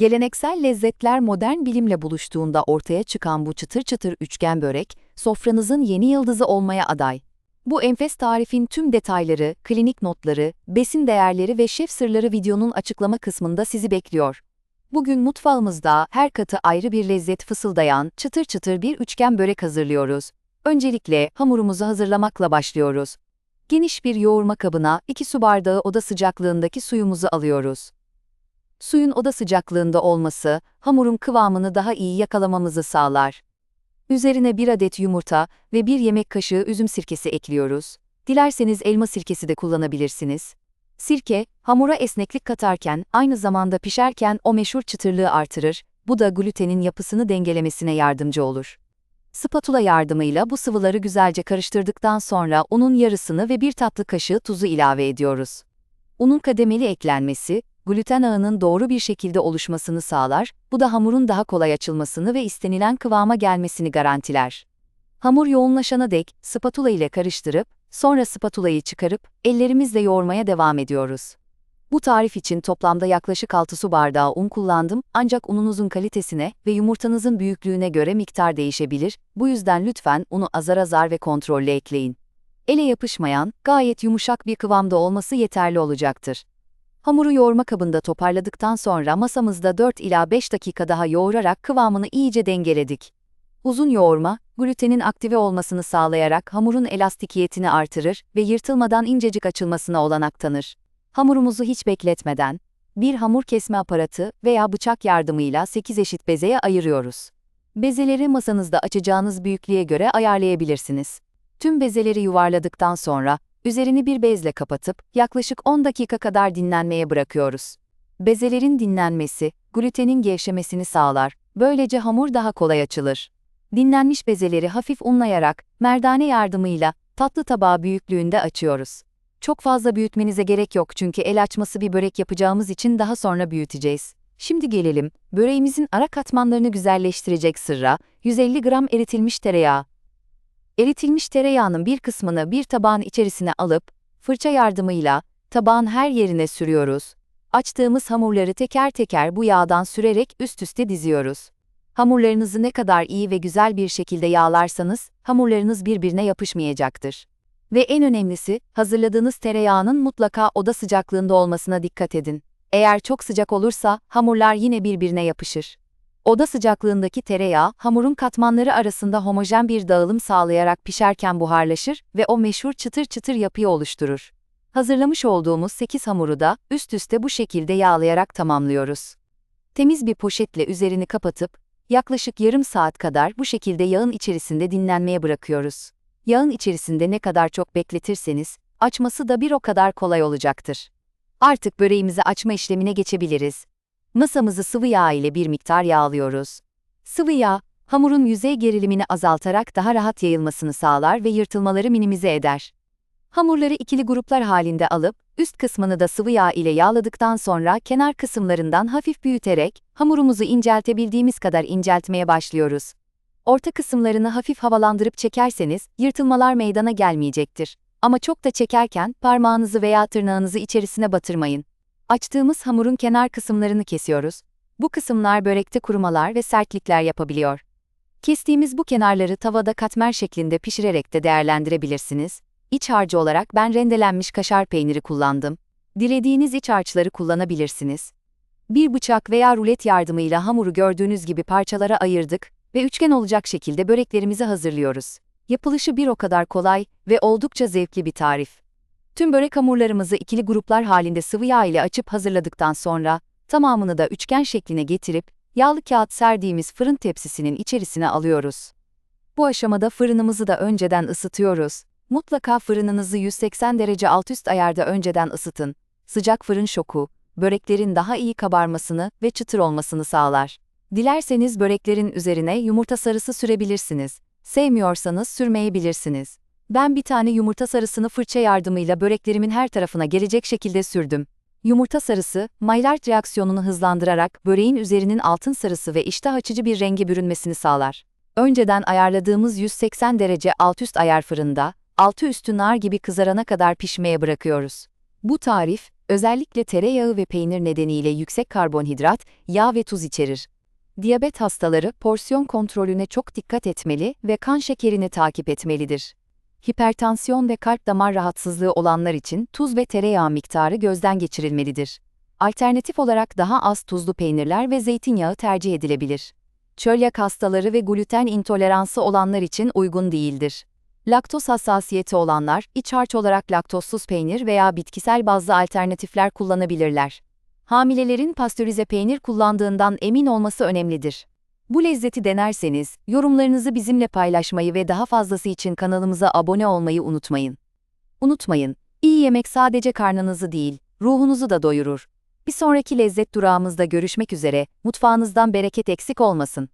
Geleneksel lezzetler modern bilimle buluştuğunda ortaya çıkan bu çıtır çıtır üçgen börek, sofranızın yeni yıldızı olmaya aday. Bu enfes tarifin tüm detayları, klinik notları, besin değerleri ve şef sırları videonun açıklama kısmında sizi bekliyor. Bugün mutfağımızda her katı ayrı bir lezzet fısıldayan, çıtır çıtır bir üçgen börek hazırlıyoruz. Öncelikle hamurumuzu hazırlamakla başlıyoruz. Geniş bir yoğurma kabına 2 su bardağı oda sıcaklığındaki suyumuzu alıyoruz. Suyun oda sıcaklığında olması, hamurun kıvamını daha iyi yakalamamızı sağlar. Üzerine 1 adet yumurta ve 1 yemek kaşığı üzüm sirkesi ekliyoruz. Dilerseniz elma sirkesi de kullanabilirsiniz. Sirke, hamura esneklik katarken aynı zamanda pişerken o meşhur çıtırlığı artırır, bu da glutenin yapısını dengelemesine yardımcı olur. Spatula yardımıyla bu sıvıları güzelce karıştırdıktan sonra unun yarısını ve bir tatlı kaşığı tuzu ilave ediyoruz. Unun kademeli eklenmesi, gluten ağının doğru bir şekilde oluşmasını sağlar, bu da hamurun daha kolay açılmasını ve istenilen kıvama gelmesini garantiler. Hamur yoğunlaşana dek spatula ile karıştırıp, sonra spatulayı çıkarıp ellerimizle yoğurmaya devam ediyoruz. Bu tarif için toplamda yaklaşık 6 su bardağı un kullandım ancak ununuzun kalitesine ve yumurtanızın büyüklüğüne göre miktar değişebilir, bu yüzden lütfen unu azar azar ve kontrollü ekleyin. Ele yapışmayan, gayet yumuşak bir kıvamda olması yeterli olacaktır. Hamuru yoğurma kabında toparladıktan sonra masamızda 4 ila 5 dakika daha yoğurarak kıvamını iyice dengeledik. Uzun yoğurma, glutenin aktive olmasını sağlayarak hamurun elastikiyetini artırır ve yırtılmadan incecik açılmasına olanak tanır. Hamurumuzu hiç bekletmeden, bir hamur kesme aparatı veya bıçak yardımıyla 8 eşit bezeye ayırıyoruz. Bezeleri masanızda açacağınız büyüklüğe göre ayarlayabilirsiniz. Tüm bezeleri yuvarladıktan sonra, üzerini bir bezle kapatıp yaklaşık 10 dakika kadar dinlenmeye bırakıyoruz. Bezelerin dinlenmesi, glutenin gevşemesini sağlar, böylece hamur daha kolay açılır. Dinlenmiş bezeleri hafif unlayarak, merdane yardımıyla, tatlı tabağı büyüklüğünde açıyoruz. Çok fazla büyütmenize gerek yok çünkü el açması bir börek yapacağımız için daha sonra büyüteceğiz. Şimdi gelelim, böreğimizin ara katmanlarını güzelleştirecek sırra, 150 gram eritilmiş tereyağı. Eritilmiş tereyağının bir kısmını bir tabağın içerisine alıp, fırça yardımıyla tabağın her yerine sürüyoruz. Açtığımız hamurları teker teker bu yağdan sürerek üst üste diziyoruz. Hamurlarınızı ne kadar iyi ve güzel bir şekilde yağlarsanız, hamurlarınız birbirine yapışmayacaktır. Ve en önemlisi, hazırladığınız tereyağının mutlaka oda sıcaklığında olmasına dikkat edin. Eğer çok sıcak olursa, hamurlar yine birbirine yapışır. Oda sıcaklığındaki tereyağı, hamurun katmanları arasında homojen bir dağılım sağlayarak pişerken buharlaşır ve o meşhur çıtır çıtır yapıyı oluşturur. Hazırlamış olduğumuz 8 hamuru da üst üste bu şekilde yağlayarak tamamlıyoruz. Temiz bir poşetle üzerini kapatıp, yaklaşık yarım saat kadar bu şekilde yağın içerisinde dinlenmeye bırakıyoruz. Yağın içerisinde ne kadar çok bekletirseniz, açması da bir o kadar kolay olacaktır. Artık böreğimizi açma işlemine geçebiliriz. Masamızı sıvı yağ ile bir miktar yağlıyoruz. Sıvı yağ, hamurun yüzey gerilimini azaltarak daha rahat yayılmasını sağlar ve yırtılmaları minimize eder. Hamurları ikili gruplar halinde alıp, üst kısmını da sıvı yağ ile yağladıktan sonra kenar kısımlarından hafif büyüterek, hamurumuzu inceltebildiğimiz kadar inceltmeye başlıyoruz. Orta kısımlarını hafif havalandırıp çekerseniz, yırtılmalar meydana gelmeyecektir. Ama çok da çekerken parmağınızı veya tırnağınızı içerisine batırmayın. Açtığımız hamurun kenar kısımlarını kesiyoruz. Bu kısımlar börekte kurumalar ve sertlikler yapabiliyor. Kestiğimiz bu kenarları tavada katmer şeklinde pişirerek de değerlendirebilirsiniz. İç harcı olarak ben rendelenmiş kaşar peyniri kullandım. Dilediğiniz iç harçları kullanabilirsiniz. Bir bıçak veya rulet yardımıyla hamuru gördüğünüz gibi parçalara ayırdık ve üçgen olacak şekilde böreklerimizi hazırlıyoruz. Yapılışı bir o kadar kolay ve oldukça zevkli bir tarif. Tüm börek hamurlarımızı ikili gruplar halinde sıvı yağ ile açıp hazırladıktan sonra, tamamını da üçgen şekline getirip, yağlı kağıt serdiğimiz fırın tepsisinin içerisine alıyoruz. Bu aşamada fırınımızı da önceden ısıtıyoruz. Mutlaka fırınınızı 180 derece alt üst ayarda önceden ısıtın. Sıcak fırın şoku, böreklerin daha iyi kabarmasını ve çıtır olmasını sağlar. Dilerseniz böreklerin üzerine yumurta sarısı sürebilirsiniz. Sevmiyorsanız sürmeyebilirsiniz. Ben bir tane yumurta sarısını fırça yardımıyla böreklerimin her tarafına gelecek şekilde sürdüm. Yumurta sarısı, Maillard reaksiyonunu hızlandırarak böreğin üzerinin altın sarısı ve iştah açıcı bir renge bürünmesini sağlar. Önceden ayarladığımız 180 derece alt üst ayar fırında, altı üstü nar gibi kızarana kadar pişmeye bırakıyoruz. Bu tarif, özellikle tereyağı ve peynir nedeniyle yüksek karbonhidrat, yağ ve tuz içerir. Diyabet hastaları porsiyon kontrolüne çok dikkat etmeli ve kan şekerini takip etmelidir. Hipertansiyon ve kalp damar rahatsızlığı olanlar için tuz ve tereyağı miktarı gözden geçirilmelidir. Alternatif olarak daha az tuzlu peynirler ve zeytinyağı tercih edilebilir. Çölyak hastaları ve gluten intoleransı olanlar için uygun değildir. Laktoz hassasiyeti olanlar, iç harç olarak laktozsuz peynir veya bitkisel bazlı alternatifler kullanabilirler. Hamilelerin pastörize peynir kullandığından emin olması önemlidir. Bu lezzeti denerseniz, yorumlarınızı bizimle paylaşmayı ve daha fazlası için kanalımıza abone olmayı unutmayın. Unutmayın, iyi yemek sadece karnınızı değil, ruhunuzu da doyurur. Bir sonraki lezzet durağımızda görüşmek üzere, mutfağınızdan bereket eksik olmasın.